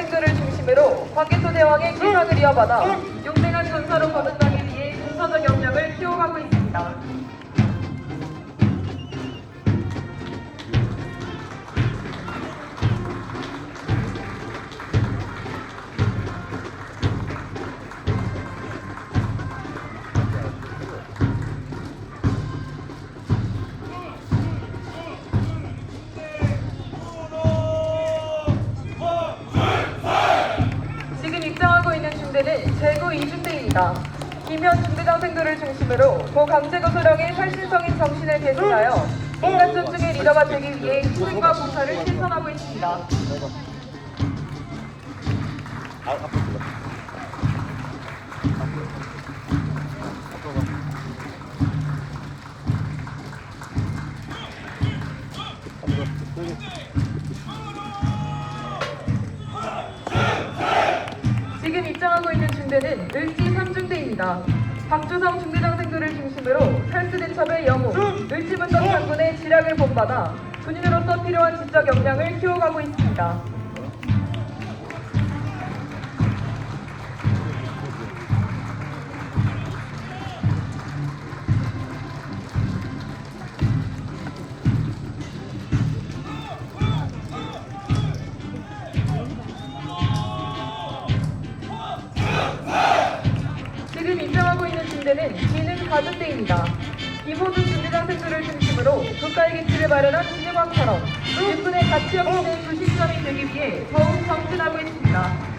중대장생들을 중심으로 광개토 대왕의 기상을 이어받아 용맹한 전사로 거듭나기 위해 군사적 역량을 키워가고 있습니다. 이중대입니다. 김현 중대장생들을 중심으로 고강제고 소령의 혈신성인 정신을 계승하여 인간 존중의 리더가 되기 위해 희생과 봉사를 실천하고 있습니다. 중대는 을지 3중대입니다. 박주성 중대장생들을 중심으로 탈수대첩의 영웅, 을지문덕 장군의 지략을 본받아 군인으로서 필요한 지적 역량을 키워가고 있습니다. 가중대입니다. 김호준 중대장생들을 중심으로 국가의 기치를 마련한 진해광처럼 육군의 가치 없는 불신점이 되기 위해 더욱 정진하고 있습니다.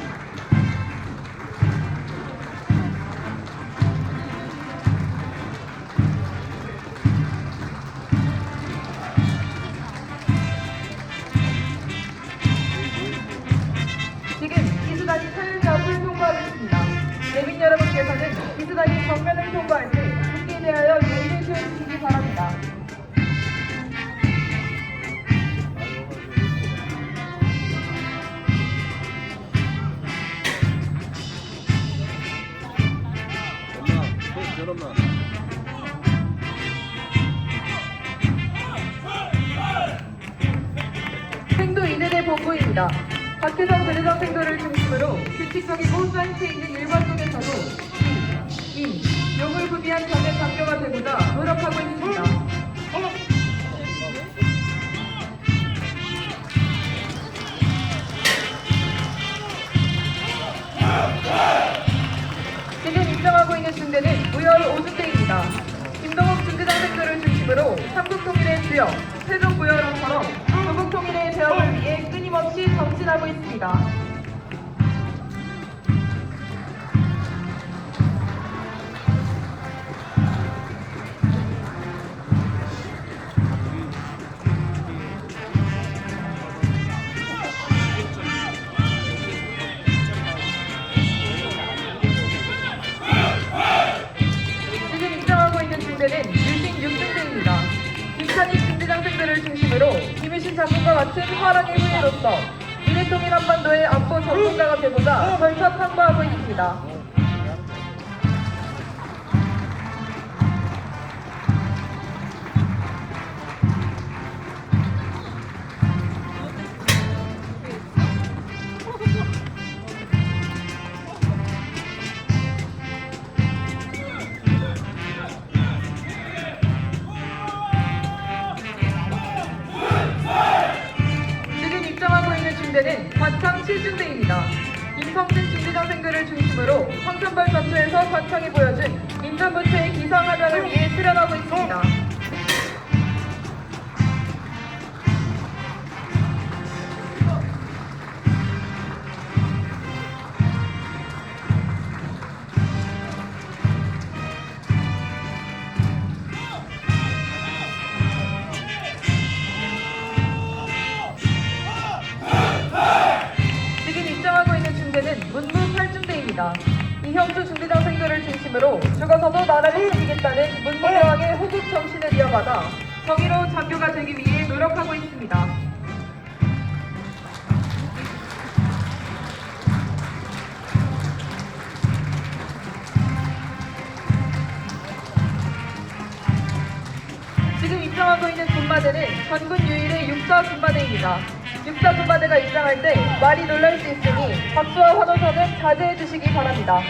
본부입니다. 박혜성 대대장 생도를 중심으로 규칙적이고 사이트 있는 일관 속에서도 이, 인, 용을 구비한 전의 장교가 되고자 노력하고 있습니다. 지금 입장하고 있는 중대는 무열 5중대입니다. 김동욱 중대장생들을 중심으로 삼국통일의 주역, 세종구열원처럼 없이 정진하고 있습니다. 지금 입장하고 있는 중대는 유신 6중대입니다. 김찬희 중대장생들을 중심으로 김 유신 장군과 같은 화랑의 후예로서 미래통일 한반도의 안보 전문가가 되고자 절차 탐구하고 있습니다. 중대는 관창 7중대입니다. 임성진 중대장생들을 중심으로 황천벌 전투에서 관창이 보여준 인천부처의 기상하장을 위해 수련하고 있습니다. 8중대입니다. 이형주 중대장생들을 중심으로 죽어서도 나라를 지키겠다는 문무대왕의 호국 정신을 이어받아 정의로운 장교가 되기 위해 노력하고 있습니다. 지금 입장하고 있는 군마대는 전군 유일의 육사 군마대입니다. 육사 군마대가 입장할 때 말이 놀랄 수 있으니 박수와 환호성은 자제해 주시기 바랍니다.